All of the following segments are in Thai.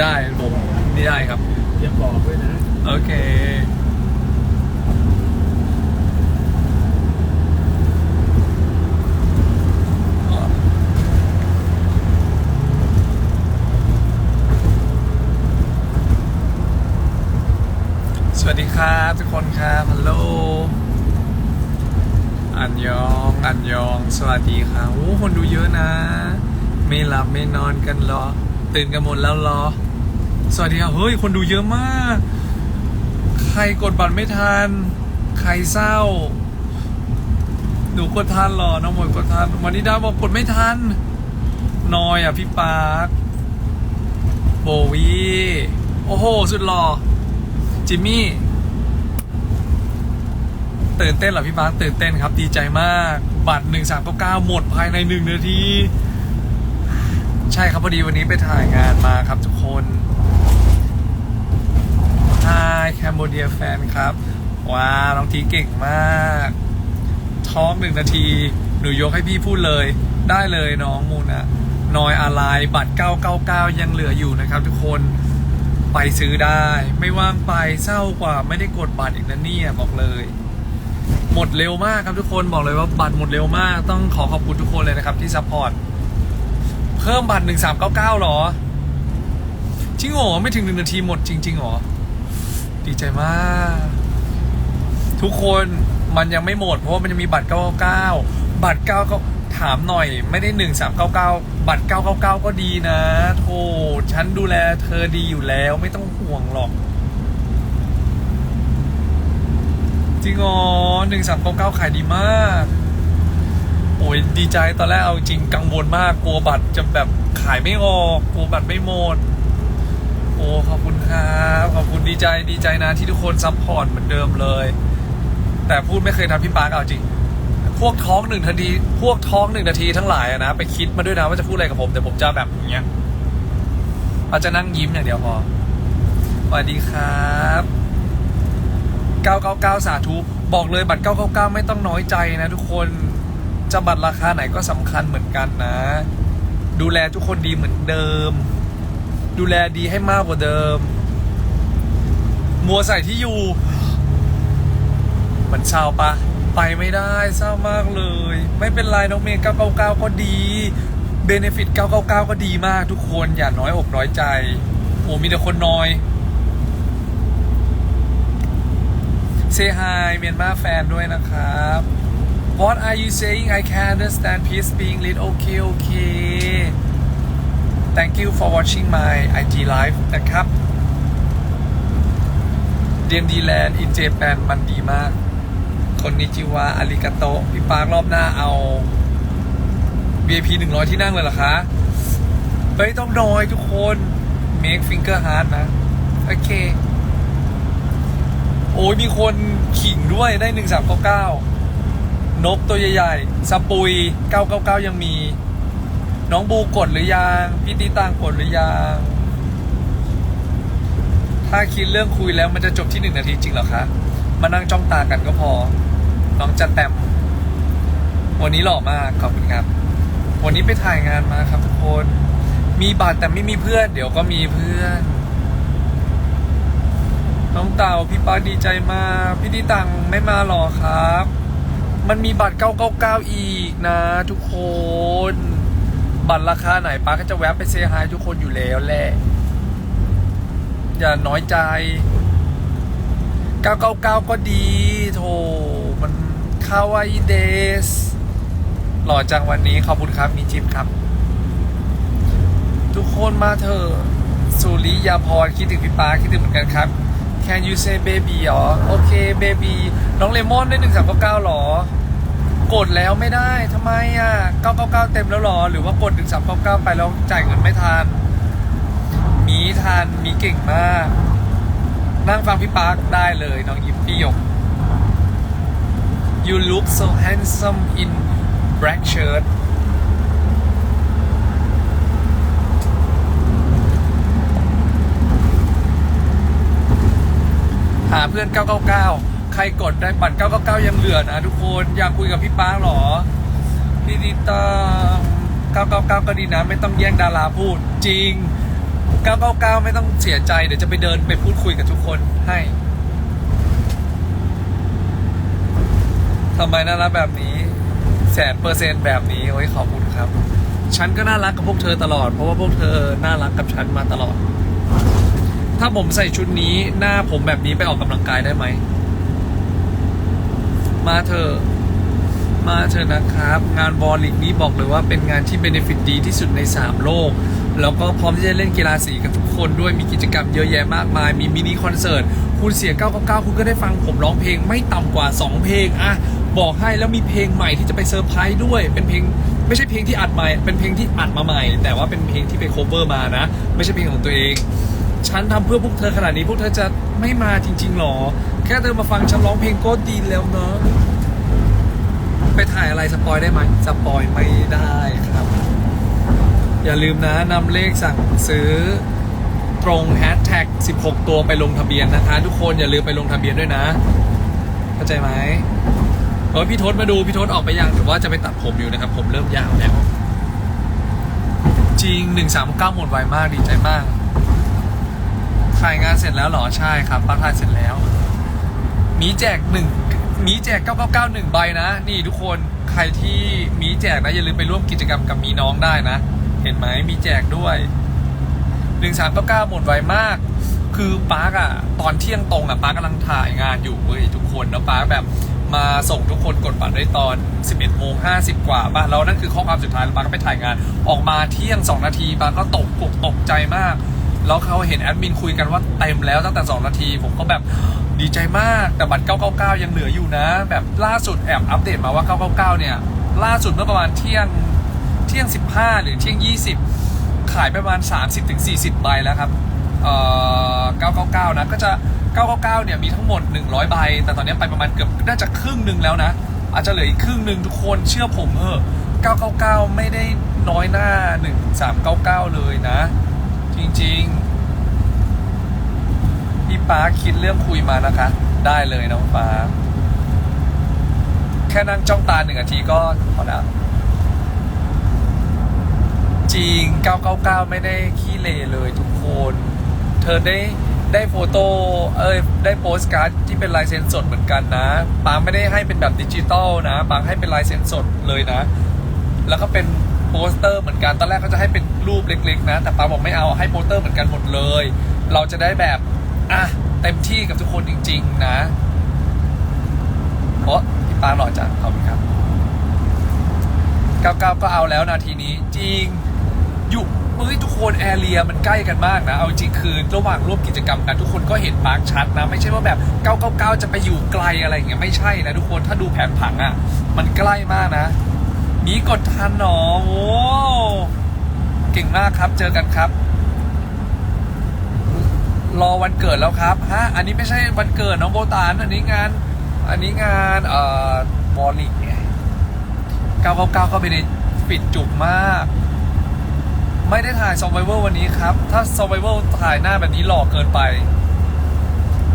ได้ผมนี่ได้ครับอย่าบอกด้วยนะ โอเค สวัสดีครับทุกคนครับฮัลโหลอันยองอันยอง สวัสดีครับโอ้คนดูเยอะนะ ไม่หลับไม่นอนกันเหรอ ตื่นกันหมดแล้วเหรอ สวัสดีครับ เฮ้ย คนดูเยอะมาก ใครกดบัตรไม่ทัน ใครเศร้า หนูกดทันหรอ น้องหมวยกดทัน วันนี้ดาวบอกกดไม่ทัน นอยอะพี่ปาร์คโบวีโอ้โห สุดหล่อ จิมมี่ ตื่นเต้นเหรอพี่ปาร์คตื่นเต้นครับ ดีใจมาก บัตรหนึ่งสามเก้าเก้าหมดภายในหนึ่งนาที ใช่ครับพอดีวันนี้ไปถ่ายงานมาครับทุกคน Hi Cambodia fan ครับ ว้าน้องทีเก่งมาก ท้องหนึ่งนาที หนูยกให้พี่พูดเลย ได้เลยน้องมูนะนอยอะไรบัตร 999 ยังเหลืออยู่นะครับทุกคนไปซื้อได้ ไม่ว่างไปเศร้ากว่าไม่ได้กดบัตรอีกนะเนี่ยบอกเลย หมดเร็วมากครับทุกคนบอกเลยว่าบัตรหมดเร็วมาก ต้องขอขอบคุณทุกคนเลยนะครับที่ซัพพอร์ตเพิ่มบัตร 1399หรอจริงหรอไม่ถึงหนึ่งนาทีหมดจริงๆหรอ ดีใจมาก ทุกคนมันยังไม่หมด เพราะว่ามันยังมีบัตร 999 บัตร 9 ก็ถามหน่อย ไม่ได้ 1399 บัตร 999 ก็ดีนะโธ่ฉันดูแลเธอดีอยู่แล้วไม่ต้องห่วงหรอก จริงอ๋อ1399 ขายดีมากโอ้ยดีใจตอนแรกเอาจริงกังวลมากกลัวบัตรจะแบบขายไม่ออกกลัวบัตรไม่หมด โอ้ขอบคุณครับขอบคุณดีใจดีใจนะที่ทุกคนซัพพอร์ตเหมือนเดิมเลย แต่พูดไม่เคยทำพี่ปาร์กเอาจริง พวกท้องหนึ่งนาทีพวกท้องหนึ่งนาทีทั้งหลายอะนะไปคิดมาด้วยนะว่าจะพูดอะไรกับผมแต่ผมจะแบบอย่างเงี้ยอาจจะนั่งยิ้มอย่างเดียวพอสวัสดีครับ999 สาธุ บอกเลยบัตร 999 ไม่ต้องน้อยใจนะทุกคน จะบัตรราคาไหนก็สำคัญเหมือนกันนะ ดูแลทุกคนดีเหมือนเดิม ดูแลดีให้มากกว่าเดิม มัวใส่ที่อยู่ มันเศร้าปะ ไปไม่ได้เศร้ามากเลย ไม่เป็นไรน้องเมย์999 ก็ดีเบเนฟิต999 ก็ดีมากทุกคนอย่าน้อยอกน้อยใจ โอ้มีแต่คนน้อยเซฮายเมียนมาแฟนด้วยนะครับ What are you saying I can understand please being lit okay okay Thank you for watching my IG live นะครับเดียนดีแลนด์อินเจแปนมันดีมาก คนนิจิวาอาริกาโตพี่ปาร์ครอบหน้าเอา VIP 100 ที่นั่งเลยเหรอคะเฮ้ยต้องน้อยทุกคน Make finger hard นะ โอเค โอ้ยมีคนขิงด้วยได้ 1399 นกตัวใหญ่ๆสปุย 999 ยังมี น้องบูกดหรือยังพี่ตีต่างกดหรือยังถ้าคิดเรื่องคุยแล้วมันจะจบที่หนึ่งนาทีจริงเหรอคะมานั่งจ้องตากันก็พอ น้องจันแตม วันนี้หล่อมากขอบคุณครับ วันนี้ไปถ่ายงานมาครับทุกคน มีบัตรแต่ไม่มีเพื่อน เดี๋ยวก็มีเพื่อน น้องเต่าพี่ปาดีใจมากพี่ตีตังไม่มาหรอครับ มันมีบัตร 999 อีกนะ ทุกคน บัตรราคาไหนป้าก็จะแวะไปเซฮายทุกคนอยู่แล้วแหละ อย่าน้อยใจ 999 ก็ดีโถมันคาวาอิเดส หล่อจังวันนี้ขอบคุณครับ มีจิบครับ ทุกคนมาเถอะสุริยาพรคิดถึงพี่ป้าคิดถึงเหมือนกันครับ Can you say baby หรอ โอเค baby น้องเลมอนได้1399หรอ กดแล้วไม่ได้ทำไมอะ 999 เต็มแล้วหรอ หรือว่ากด1399 ไปแล้วจ่ายเงินไม่ทัน มีทัน มีเก่งมาก นั่งฟังพี่ปาร์คได้เลยน้องยิปพี่หยก You look so handsome in black shirt หาเพื่อน 999 ใครกดได้บัตร 999 ยังเหลือนะทุกคนอยากคุยกับพี่ป้าหรอ พี่ดิตา999 ก็ดีนะ ไม่ต้องแย่งดาราพูดจริง 999 ไม่ต้องเสียใจ เดี๋ยวจะไปเดินไปพูดคุยกับทุกคนให้ทำไมน่ารักแบบนี้แสนเปอร์เซ็นต์แบบนี้โอ้ยขอบคุณครับ ฉันก็น่ารักกับพวกเธอตลอด เพราะว่าพวกเธอน่ารักกับฉันมาตลอด ถ้าผมใส่ชุดนี้หน้าผมแบบนี้ไปออกกำลังกายได้ไหม มาเถอะมาเถอะนะครับ งานบอลลีกนี้บอกเลยว่าเป็นงานที่เบนฟิตดีที่สุดใน 3 โลก แล้วก็พร้อมที่จะเล่นกีฬาสีกับทุกคนด้วยมีกิจกรรมเยอะแยะมากมาย มีมินิคอนเสิร์ต คุณเสีย 999 คุณก็ได้ฟังผมร้องเพลงไม่ต่ำกว่า 2 เพลงอะบอกให้แล้วมีเพลงใหม่ที่จะไปเซอร์ไพรส์ด้วย เป็นเพลงไม่ใช่เพลงที่อัดใหม่ เป็นเพลงที่อัดมาใหม่ แต่ว่าเป็นเพลงที่ไปโคเวอร์มานะ ไม่ใช่เพลงของตัวเอง ฉันทำเพื่อพวกเธอขนาดนี้พวกเธอจะไม่มาจริง ๆหรอ แค่เธอมาฟังฉันร้องเพลงก็ดีแล้วเนาะไปถ่ายอะไรสปอยได้ไหมสปอยไม่ได้ครับ อย่าลืมนะนำเลขสั่งซื้อตรงแฮชแท็ก16 ตัวไปลงทะเบียนนะคะ ทุกคนอย่าลืมไปลงทะเบียนด้วยนะ เข้าใจไหมเออพี่ทศมาดูพี่ทศออกไปยังหรือว่าจะไปตัดผมอยู่นะครับ ผมเริ่มยาวแล้ว จริง 139หมดไวมากดีใจมาก ถ่ายงานเสร็จแล้วเหรอใช่ครับป้าถ่ายเสร็จแล้ว มีแจกหนึ่งมีแจก 999หนึ่งใบนะ นี่ทุกคนใครที่มีแจกนะอย่าลืมไปร่วมกิจกรรมกับมีน้องได้นะ เห็นไหมมีแจกด้วย 1399 หมดไวมาก คือปาร์กอะตอนเที่ยงตรงอะปาร์กกำลังถ่ายงานอยู่เว้ยทุกคนแล้วปาร์กแบบมาส่งทุกคนกดบัตรได้ตอน 11โมง50 กว่าป่ะแล้วนั่นคือข้อความสุดท้ายแล้วปาร์กก็ไปถ่ายงาน ออกมาเที่ยง 2 นาทีปาร์กก็ตกกตกใจมาก แล้วเขาเห็นแอดมินคุยกันว่าเต็มแล้วตั้งแต่ 2 นาที ผมก็แบบดีใจมากแต่บัตร 999 ยังเหลืออยู่นะ แบบล่าสุดแอบอัปเดตมาว่า 999 เนี่ย ล่าสุดเมื่อประมาณเที่ยงเที่ยง 15 หรือเที่ยง 20 ขายไปประมาณ 30-40 ใบแล้วครับเอ่อ999 นะก็จะ 999 เนี่ยมีทั้งหมด 100 ใบ แต่ตอนนี้ไปประมาณเกือบน่าจะครึ่งหนึ่งแล้วนะ อาจจะเหลืออีกครึ่งหนึ่งทุกคนเชื่อผมเถอะ999 ไม่ได้น้อยหน้า 1399 เลยนะ จริงๆ พี่ป้าคิดเรื่องคุยมานะคะ ได้เลยน้องป้า แค่นั่งจ้องตาหนึ่งนาทีก็พอแล้วจริง 999 ไม่ได้ขี้เลเลยทุกคน เธอได้ได้โฟโต้เอ้ยได้โปสการ์ดที่เป็นลายเซ็นสดเหมือนกันนะปางไม่ได้ให้เป็นแบบดิจิตอลนะปางให้เป็นลายเซ็นสดเลยนะ แล้วก็เป็น โปสเตอร์เหมือนกัน ตอนแรกเขาจะให้เป็นรูปเล็ก ๆ นะ แต่ปาบอกไม่เอาให้โปสเตอร์เหมือนกันหมดเลย เราจะได้แบบอะเต็มที่กับทุกคนจริง ๆ นะโอ้พี่ปาหล่อจังขอบคุณครับ99ก็เอาแล้วนาทีนี้จริงอยู่เฮ้ยทุกคนแอเรียมันใกล้กันมากนะ เอาจริงคือระหว่างร่วมกิจกรรมกันทุกคนก็เห็นปาร์คชัดนะ ไม่ใช่ว่าแบบ 999 จะไปอยู่ไกลอะไรอย่างเงี้ยไม่ใช่นะทุกคนถ้าดูแผนผังอะ่ะ มันใกล้มากนะ มีกดทันหนอโอ้เก่งมากครับ เจอกันครับ รอวันเกิดแล้วครับฮะอันนี้ไม่ใช่วันเกิดน้องโบตานอันนี้งาน อันนี้งานเอ่อบอลลิกไง999ก็ไปในปิดจุกมาก ไม่ได้ถ่าย Survival วันนี้ครับ ถ้า Survival ถ่ายหน้าแบบนี้หล่อเกินไป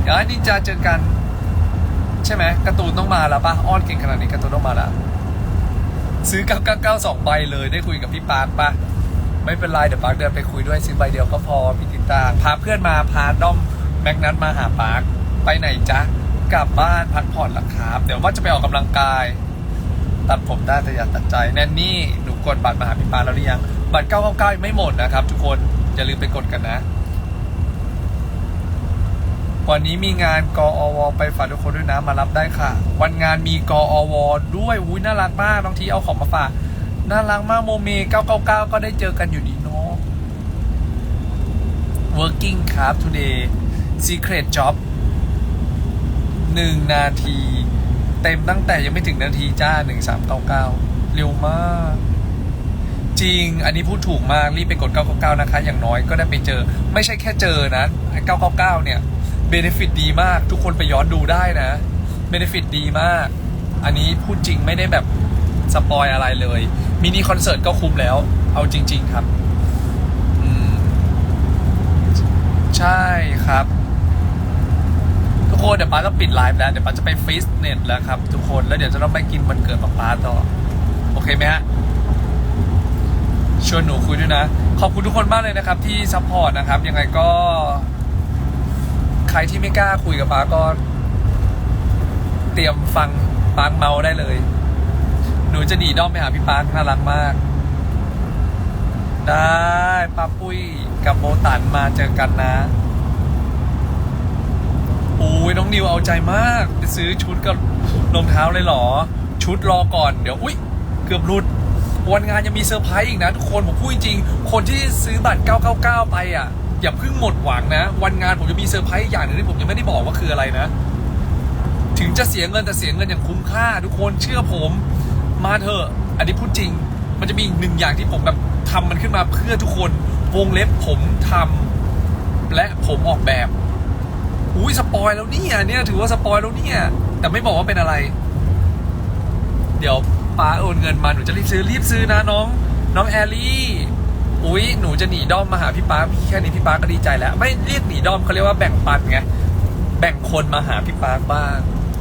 เดี๋ยวนินจาเจอกัน ใช่ไหมการ์ตูนต้องมาแล้วปะอ้อนเก่งขนาดนี้การ์ตูนต้องมาแล้ว ซื้อ 999 2 ใบเลยได้คุยกับพี่ปาร์คปะไม่เป็นไรเดี๋ยวปาร์คเดินไปคุยด้วยซื้อใบเดียวก็พอพี่ติดตางพาเพื่อนมาพาด้อมแม็กนัทมาหาปาร์คไปไหนจ๊ะกลับบ้านพักผ่อนละครับ เดี๋ยวว่าจะไปออกกำลังกาย ตัดผมได้แต่อย่าตัดใจแนนนี่หนูกดบัตรมาหาพี่ปาร์กแล้วหรือยังบัตร999ยังไม่หมดนะครับ ทุกคนอย่าลืมไปกดกันนะ วันนี้มีงานกอวไปฝากทุกคนด้วยนะมารับได้ค่ะ วันงานมีกอวด้วยอุ้ยน่ารักมากน้องทีเอาของมาฝากน่ารักมากโมเม999 ก็ได้เจอกันอยู่ดีเนาะ working ครับ today secret job หนึ่งนาที เต็มตั้งแต่ยังไม่ถึงนาทีจ้าหนึ่งสามเก้าเก้าเร็วมาก จริง อันนี้พูดถูกมาก รีบไปกด 999 นะคะ อย่างน้อยก็ได้ไปเจอ ไม่ใช่แค่เจอนะ 999 เนี่ย เบนฟิตดีมากทุกคนไปย้อนดูได้นะเบนฟิตดีมาก อันนี้พูดจริงไม่ได้แบบสปอยอะไรเลยมินิคอนเสิร์ตก็คุ้มแล้ว เอาจริง ๆครับใช่ครับ ทุกคนเดี๋ยวป้าต้องปิดไลฟ์แล้วเดี๋ยวป้าจะไปฟิตเนสแล้วครับทุกคนแล้วเดี๋ยวจะต้องไปกินวันเกิดป้าป้าต่อ โอเคไหมฮะชวนหนูคุยด้วยนะ ขอบคุณทุกคนมากเลยนะครับ ที่ซัพพอร์ตนะครับ ยังไงก็ ใครที่ไม่กล้าคุยกับป้าก็ เตรียมฟังปาร์คเมาได้เลย หนูจะหนีด้อมไปหาพี่ปาร์คน่ารักมาก ได้ป้าปุ้ยกับโบตันมาเจอกันนะโอ้ยน้องนิวเอาใจมาก ไปซื้อชุดกับรองเท้าเลยเหรอ ชุดรอก่อนเดี๋ยวอุ้ยเกือบหลุด วันงานยังมีเซอร์ไพรส์อีกนะทุกคนผมพูดจริงคนที่ซื้อบัตร 999 ไปอะ อย่าเพิ่งหมดหวังนะ วันงานผมจะมีเซอร์ไพรส์อย่างหนึ่งที่ผมยังไม่ได้บอกว่าคืออะไรนะ ถึงจะเสียเงินแต่เสียเงินอย่างคุ้มค่า ทุกคนเชื่อผมมาเถอะ อันนี้พูดจริง มันจะมีอีกหนึ่งอย่างที่ผมแบบทำมันขึ้นมาเพื่อทุกคนวงเล็บผมทำและผมออกแบบอุ้ยสปอยแล้วเนี่ยเนี่ยถือว่าสปอยแล้วเนี่ย แต่ไม่บอกว่าเป็นอะไร เดี๋ยวป้าโอนเงินมาหนูจะรีบซื้อรีบซื้อนะน้อง น้องแอลลี่ อุ้ยหนูจะหนีด้อมมาหาพี่ป้าแค่นี้พี่ป้าก็ดีใจแล้ว ไม่เรียกหนีด้อมเขาเรียกว่าแบ่งปันไงแบ่งคนมาหาพี่ปาบ้าง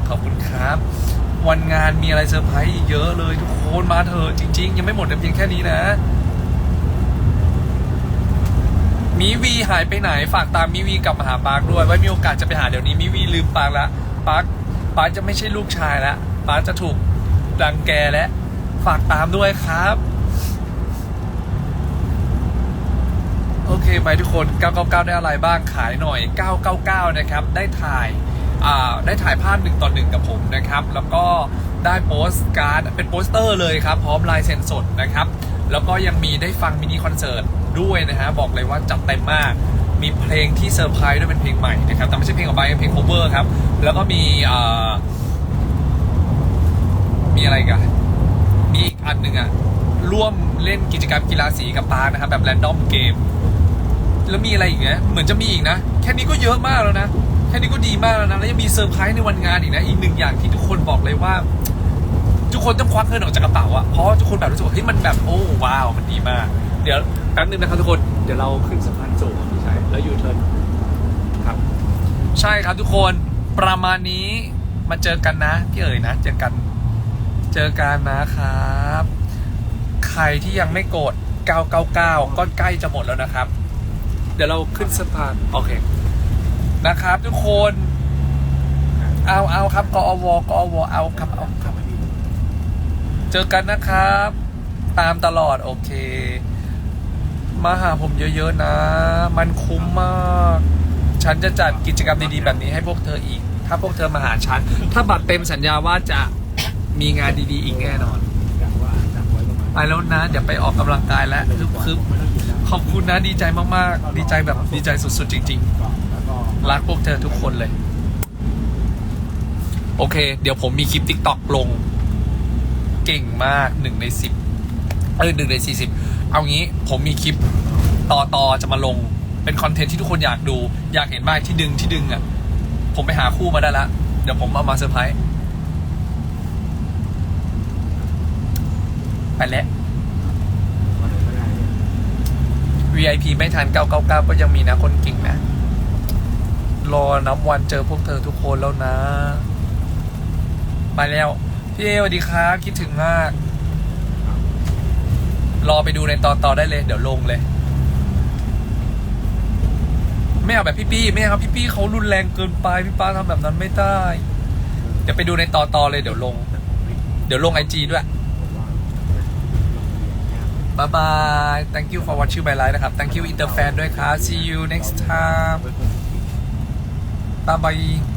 ขอบคุณครับ วันงานมีอะไรเซอร์ไพรส์อีกเยอะเลยทุกคนมาเถอะจริง ๆ ยังไม่หมดแต่เพียงแค่นี้นะมีวีหายไปไหนฝากตามมิวีกลับมาหาปาร์คด้วยไว้มีโอกาสจะไปหาเดี๋ยวนี้มิวีลืมปาร์คละปาร์คปาร์คจะไม่ใช่ลูกชายละปาร์คจะถูกรังแกและ ฝากตามด้วยครับ โอเคไหมทุกคน 999 ได้อะไรบ้างขายหน่อย 999 นะครับ ได้ถ่ายได้ถ่ายภาพหนึ่งต่อหนึ่งกับผมนะครับ แล้วก็ได้โปสการ์ดเป็นโปสเตอร์เลยครับ พร้อมลายเซ็นสดนะครับ แล้วก็ยังมีได้ฟังมินิคอนเสิร์ตด้วยนะฮะ บอกเลยว่าจัดเต็มมาก มีเพลงที่เซอร์ไพรส์ด้วยเป็นเพลงใหม่นะครับ แต่ไม่ใช่เพลงของไบเป็นเพลง cover ครับ แล้วก็มีมีอะไรกันมีอีกอันหนึ่งอะร่วมเล่นกิจกรรมกีฬาสีกับปานะครับแบบแรนดอมเกม แล้วมีอะไรอีกนะเหมือนจะมีอีกนะ แค่นี้ก็เยอะมากแล้วนะ แค่นี้ก็ดีมากแล้วนะ แล้วยังมีเซอร์ไพรส์ในวันงานอีกนะ อีกหนึ่งอย่างที่ทุกคนบอกเลยว่า ทุกคนต้องควักเงินออกจากกระเป๋าอะเพราะทุกคนแบบรู้สึกว่าเฮ้ยมันแบบโอ้ว้าวมันดีมาก เดี๋ยวแป๊บนึงนะครับทุกคน เดี๋ยวเราขึ้นสะพานสูงพี่ชายแล้วยูเทิร์นครับ ใช่ครับทุกคนประมาณนี้มาเจอกันนะพี่เอ๋ยนะ เจอกัน เจอกันนะครับ ใครที่ยังไม่กด 999 ก็ใกล้จะหมดแล้วนะครับ เดี๋ยวเราขึ้นสะพานโอเคนะครับ ทุกคน เอาเอาครับกอวกอวเอาครับเอาครับเจอกันนะครับ ตามตลอดโอเค มาหาผมเยอะๆนะ มันคุ้มมาก ฉันจะจัดกิจกรรมดีๆแบบนี้ให้พวกเธออีก ถ้าพวกเธอมาหาฉัน ถ้าบัตรเต็มสัญญาว่าจะมีงานดีๆอีกแน่นอนไปแล้วนะ เดี๋ยวไปออกกำลังกายแล้วคือ ขอบคุณนะดีใจมากๆ ดีใจแบบดีใจสุดๆ จริง ๆ รักพวกเธอทุกคนเลย โอเค เดี๋ยวผมมีคลิปติ๊กต็อกลง เก่งมากหนึ่งในสิบเออหนึ่งในสี่สิบเอางี้ผมมีคลิปต่อต่อจะมาลงเป็นคอนเทนต์ที่ทุกคนอยากดู อยากเห็นมากที่ดึงที่ดึงอะ ผมไปหาคู่มาได้แล้วเดี๋ยวผมเอามาเซอร์ไพรส์ไปแล้ว VIP ไม่ทัน 999 ก็ยังมีนะคนเก่งนะ รอนับวันเจอพวกเธอทุกคนแล้วนะ ไปแล้ว พี่เอสวัสดีครับ คิดถึงมาก รอไปดูในตอนต่อได้เลย เดี๋ยวลงเลย ไม่เอาแบบพี่ปี้ไม่เอาพี่ปี้เขารุนแรงเกินไป พี่ป้าทำแบบนั้นไม่ได้ เดี๋ยวไปดูในตอนต่อเลยเดี๋ยวลง เดี๋ยวลงไอจีด้วย บายบาย thank you for watching my live นะครับ thank you interfan ด้วยครับ see you next time bye bye